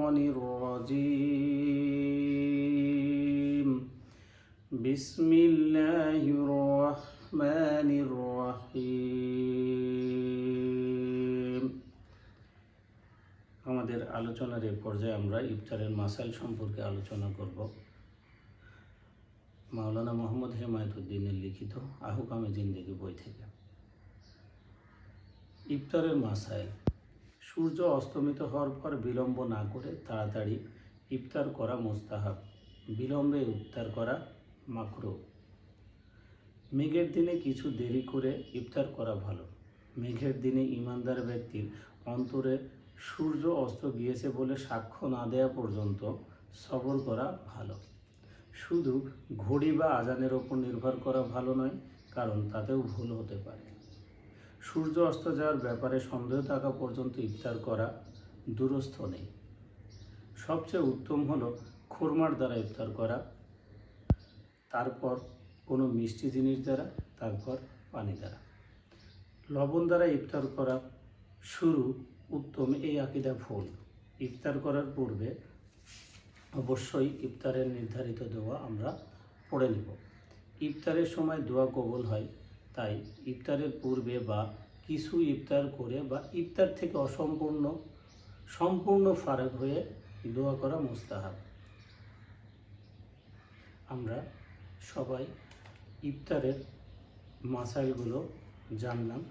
الشيطان الرجيم بسم الله الرحمن الرحيم আমাদের আলোচনার এই পর্যায়ে আমরা ইফতারের মাসাইল সম্পর্কে আলোচনা করব মাওলানা মোহাম্মদ হেমায়তুদ্দিনের লিখিত আহুকামে জিন্দেগি বই থেকে ইফতারের মাসাইল সূর্য অস্তমিত হওয়ার পর বিলম্ব না করে তাড়াতাড়ি ইফতার করা মোস্তাহাব। বিলম্বে ইফতার করা মাকরু। মেঘের দিনে কিছু দেরি করে ইফতার করা ভালো। মেঘের দিনে ইমানদার ব্যক্তির অন্তরে সূর্য অস্ত গিয়েছে বলে সাক্ষ্য না দেয়া পর্যন্ত সবর করা ভালো। শুধু ঘড়ি বা আজানের ওপর নির্ভর করা ভালো নয়, কারণ তাতেও ভুল হতে পারে। সূর্য অস্ত যাওয়ার ব্যাপারে সন্দেহ থাকা পর্যন্ত ইফতার করা দূরস্থ নেই। সবচেয়ে উত্তম হলো খুরমার দ্বারা ইফতার করা, তারপর কোনো মিষ্টি জিনিস দ্বারা, তারপর পানি দ্বারা। লবণ দ্বারা ইফতার করা শুরু উত্তম, এই আকিদা ভুল। ইফতার করার পূর্বে অবশ্যই ইফতারের নির্ধারিত দোয়া আমরা পড়ে নেব। ইফতারের সময় দোয়া কবুল হয় তাই ইফতারের পূর্বে বা কিছু ইফতার করে বা ইফতার থেকে অসম্পূর্ণ, সম্পূর্ণ ফারাক হয়ে দোয়া করা মুস্তাহাব। আমরা সবাই ইফতারের মাসাইলগুলো জানলাম।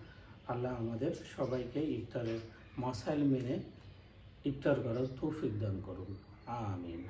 আল্লাহ আমাদের সবাইকে ইফতারের মাসাইল মেনে ইফতার করার তৌফিক দান করুন। আমিন।